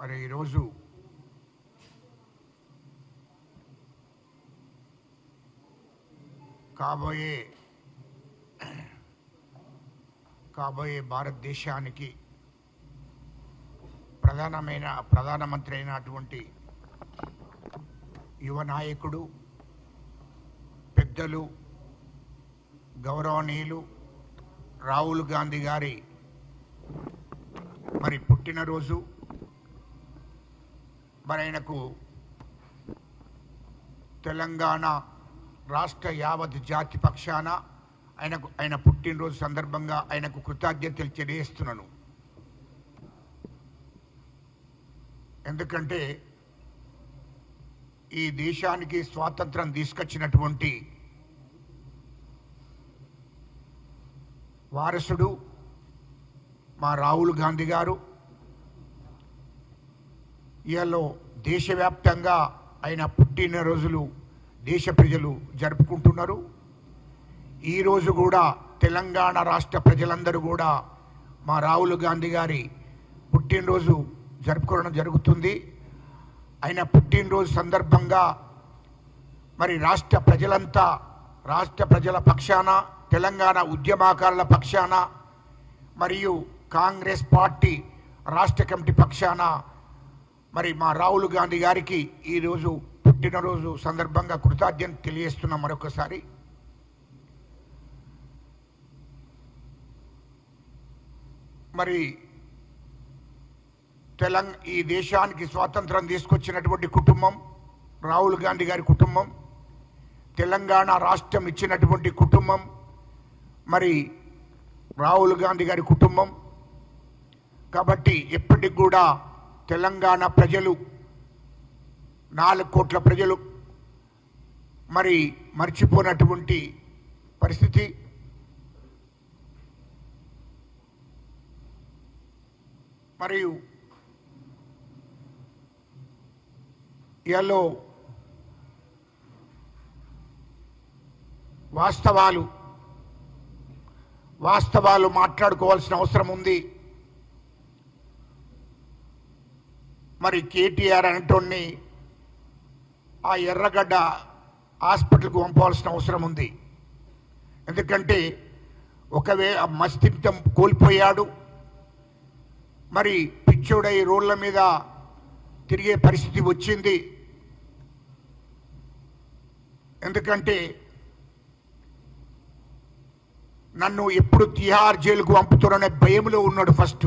మరి ఈరోజు కాబోయే కాబోయే భారతదేశానికి ప్రధానమైన ప్రధానమంత్రి అయినటువంటి యువ నాయకుడు పెద్దలు గౌరవనీయులు రాహుల్ గాంధీ గారి మరి పుట్టినరోజు మరి ఆయనకు తెలంగాణ రాష్ట్ర యావత్ జాతి పక్షాన ఆయనకు ఆయన పుట్టినరోజు సందర్భంగా ఆయనకు కృతజ్ఞతలు తెలియజేస్తున్నాను. ఎందుకంటే ఈ దేశానికి స్వాతంత్రం తీసుకొచ్చినటువంటి వారసుడు మా రాహుల్ గాంధీ గారు ఇవాళ దేశవ్యాప్తంగా ఆయన పుట్టినరోజులు దేశ ప్రజలు జరుపుకుంటున్నారు. ఈరోజు కూడా తెలంగాణ రాష్ట్ర ప్రజలందరూ కూడా మా రాహుల్ గాంధీ గారి పుట్టినరోజు జరుపుకోవడం జరుగుతుంది. ఆయన పుట్టినరోజు సందర్భంగా మరి రాష్ట్ర ప్రజలంతా రాష్ట్ర ప్రజల పక్షాన తెలంగాణ ఉద్యమాకారుల పక్షాన మరియు కాంగ్రెస్ పార్టీ రాష్ట్ర కమిటీ పక్షాన మరి మా రాహుల్ గాంధీ గారికి ఈరోజు పుట్టినరోజు సందర్భంగా కృతజ్ఞత తెలియజేస్తున్నాం మరొకసారి. మరి తెలంగ ఈ దేశానికి స్వాతంత్రం తీసుకొచ్చినటువంటి కుటుంబం రాహుల్ గాంధీ గారి కుటుంబం తెలంగాణ రాష్ట్రం ఇచ్చినటువంటి కుటుంబం మరి రాహుల్ గాంధీ గారి కుటుంబం. కాబట్టి ఎప్పటికి కూడా తెలంగాణ ప్రజలు నాలుగు కోట్ల ప్రజలు మరి మర్చిపోయినటువంటి పరిస్థితి. మరియు ఇయాలో వాస్తవాలు వాస్తవాలు మాట్లాడుకోవాల్సిన అవసరం ఉంది. మరి కేటీఆర్ అనేటోడిని ఆ ఎర్రగడ్డ హాస్పిటల్కు పంపవలసిన అవసరం ఉంది. ఎందుకంటే ఒకవే మస్తిష్కం కోల్పోయాడు. మరి పిచ్చోడై రోడ్ల మీద తిరిగే పరిస్థితి వచ్చింది. ఎందుకంటే నన్ను ఎప్పుడు తిహార్ జైలుకు పంపుతారనే భయంలో ఉన్నాడు ఫస్ట్.